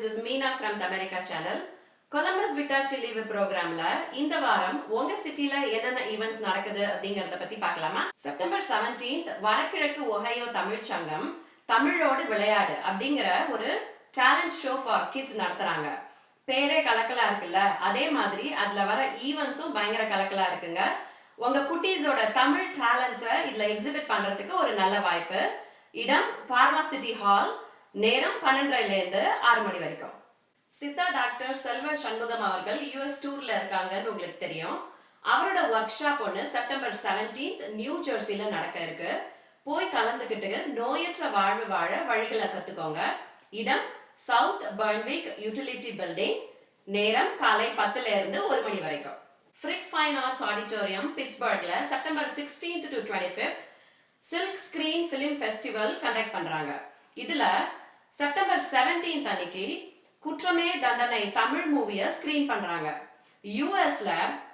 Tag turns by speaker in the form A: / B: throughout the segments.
A: This is Meena from the America channel Columbus விட்டாச்சி leave ப்ரோக்ராம்ல இந்த வாரம் உங்க சிட்டில என்னென்ன ஈவெண்ட்ஸ் நடக்குது அப்படிங்கறத பத்தி பார்க்கலாமா? செப்டம்பர் 17th வடகிழக்கு ஒஹையோ தமிழ் சங்கம் தமிழோடு விளையாடு அப்படிங்கிற ஒரு டேலண்ட் ஷோ ஃபார் கிட்ஸ் நடத்துறாங்க. பேரே கலக்கலா இருக்குல்ல? அதே மாதிரி அதுல வர ஈவெண்ட்ஸும் பயங்கர கலக்கலா இருக்குங்க. உங்க குட்டீஸோட தமிழ் டேலண்ட்ஸை இதுல எக்ஸிபிட் பண்றதுக்கு ஒரு நல்ல வாய்ப்பு. இடம் பார்மா சிட்டி ஹால் நேரம் பன்னெண்டரைலேருந்து ஆறு மணி வரைக்கும். சித்தா டாக்டர் செல்வ சண்முகம் அவர்கள் யூஎஸ் டூர்ல இருக்காங்கன்னு உங்களுக்கு தெரியும். அவரோட ஒர்க் ஷாப் ஒன்று செப்டம்பர் 17th நியூ ஜெர்சில நடக்க இருக்கு. போய் கலந்துக்கிட்டு நோயற்ற வாழ்வு வாழ வழிகளை கத்துக்கோங்க. இடம் சவுத் பர்ன்விக் யூட்டிலிட்டி பில்டிங் நேரம் காலை பத்துல இருந்து ஒரு மணி வரைக்கும். Frick fine arts auditorium பிட்ஸ்பர்க்ல September 16th to twenty fifth silk screen film festival conduct பண்றாங்க. இதுல செப்டம்பர் 17th அன்னைக்கு குற்றமே தண்டனை தமிழ் மூவியை ஸ்க்ரீன் பண்றாங்க. யூஎஸ்ல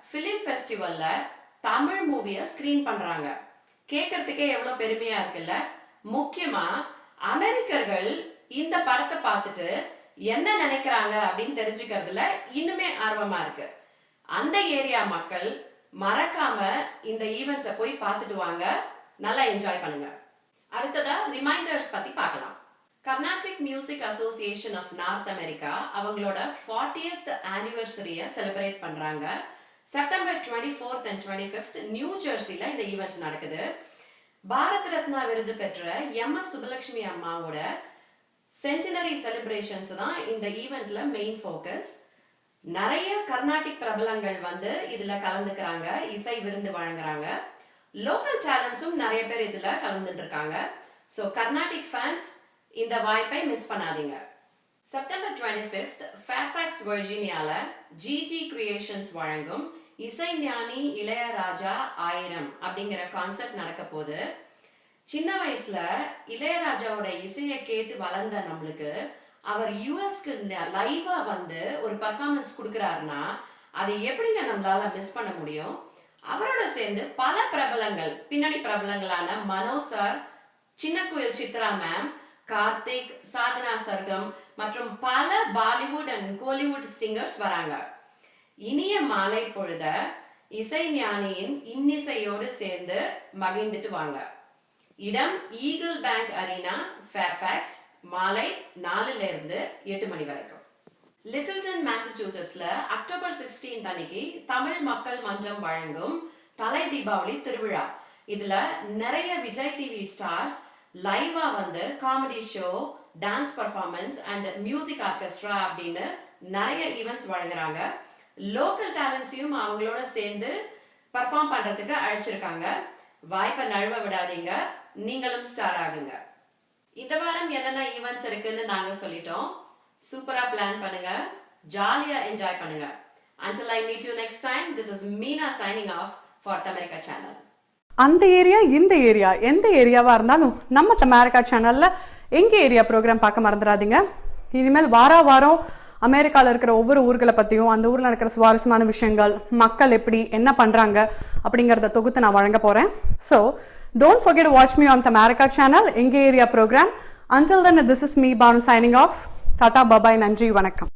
A: ஃபிலிம் ஃபெஸ்டிவல்ல தமிழ் மூவியை ஸ்கிரீன் பண்றாங்க. கேட்கறதுக்கே எவ்வளவு பெருமையா இருக்குல்ல? முக்கியமா அமெரிக்கர்கள் இந்த படத்தை பார்த்துட்டு என்ன நினைக்கிறாங்க அப்படின்னு தெரிஞ்சுக்கிறதுல இன்னுமே ஆர்வமா இருக்கு. அந்த ஏரியா மக்கள் மறக்காம இந்த ஈவெண்ட்டை போய் பார்த்துட்டு வாங்க. நல்லா என்ஜாய் பண்ணுங்க. அடுத்ததா ரிமைண்டர்ஸ் பத்தி பார்க்கலாம். Carnatic music association of North America அவங்களோட 40th ஆனிவர்சரியை செலிப்ரேட் பண்ணுறாங்க September twenty fourth and twenty fifth New ஜெர்சியில் இந்த ஈவெண்ட் நடக்குது. பாரத் ரத்னா விருது பெற்ற எம் எஸ் சுபலட்சுமி அம்மாவோட சென்டினரி செலிப்ரேஷன்ஸ் தான் இந்த ஈவெண்ட்ல மெயின் ஃபோக்கஸ் நிறைய கர்நாடிக் பிரபலங்கள் வந்து இதில் கலந்துக்கிறாங்க இசை விருந்து வழங்குறாங்க. லோக்கல் டேலண்ட்ஸும் நிறைய பேர் இதில் கலந்துட்டு இருக்காங்க. ஸோ கர்நாடிக் ஃபேன்ஸ் இந்த வாய்ப்பை மிஸ் பண்ணாதீங்க. செப்டம்பர் டுவெண்ட்டி ஃபிஃப்த் ஃபேஃபேக்ஸ் வர்ஜீனியால ஜிஜி கிரியேஷன்ஸ் வழங்கும் இசை ஞானி இளையராஜா ஆயிரம் அப்படிங்கிற கான்செப்ட் நடக்க போது சின்ன வயசுல இளையராஜாவோட இசையை கேட்டு வளர்ந்த நம்மளுக்கு அவர் யூஎஸ்க்கு லைவா வந்து ஒரு பர்ஃபார்மன்ஸ் கொடுக்குறாருன்னா அதை எப்படிங்க நம்மளால மிஸ் பண்ண முடியும்? அவரோட சேர்ந்து பல பிரபலங்கள் பின்னணி பிரபலங்களான மனோ சார் சின்ன குயில் சித்ரா மேம் கார்த்திக் சாதனா சர்க்கம் மற்றும் பல பாலிவுட் அண்ட் கோலிவுட் சிங்கர்ஸ் வராங்க. இனிய மாலை பொழுத இசை ஞானியின் இன்னிசையோடு சேர்ந்து மகிழ்ந்துட்டு வாங்க. இடம் ஈகிள் பேங்க் அரீனா ஃபேர்ஃபேக்ஸ் மாலை நாலுல இருந்து எட்டு மணி வரைக்கும். லிட்டில்டன் மேசச்சூசட்ஸ்ல அக்டோபர் 16 அன்னைக்கு தமிழ் மக்கள் மன்றம் வழங்கும் தலை தீபாவளி திருவிழா. இதுல நிறைய விஜய் டிவி ஸ்டார்ஸ் லைவாக வந்து comedy show dance performance and music orchestra அப்படின்னு நிறைய ஈவெண்ட்ஸ் வழங்குறாங்க. லோக்கல் டேலண்ட்ஸையும் அவங்களோட சேர்ந்து பர்ஃபார்ம் பண்ணுறதுக்கு அழைச்சிருக்காங்க. வாய்ப்பை நழுவ விடாதீங்க. நீங்களும் ஸ்டார் ஆகுங்க. இந்த வாரம் என்னென்ன ஈவெண்ட்ஸ் இருக்குன்னு நாங்கள் சொல்லிட்டோம். சூப்பராக பிளான் பண்ணுங்க. ஜாலியாக என்ஜாய் பண்ணுங்க. Until i meet you next time this is meena signing off for tamerica channel.
B: அந்த ஏரியா இந்த ஏரியா எந்த ஏரியாவாக இருந்தாலும் நம்ம அமெரிக்கா சேனலில் எங்கள் ஏரியா ப்ரோக்ராம் பார்க்க மறந்துடாதீங்க. இனிமேல் வாரா வாரம் அமெரிக்காவில் இருக்கிற ஒவ்வொரு ஊர்களை பற்றியும் அந்த ஊரில் நடக்கிற சுவாரஸ்யமான விஷயங்கள் மக்கள் எப்படி என்ன பண்ணுறாங்க அப்படிங்கிறத தொகுத்து நான் வழங்க போகிறேன் so don't forget watch me on the America channel எங்கள் area program until then this is me Banu signing off ta ta bye bye நன்றி வணக்கம்.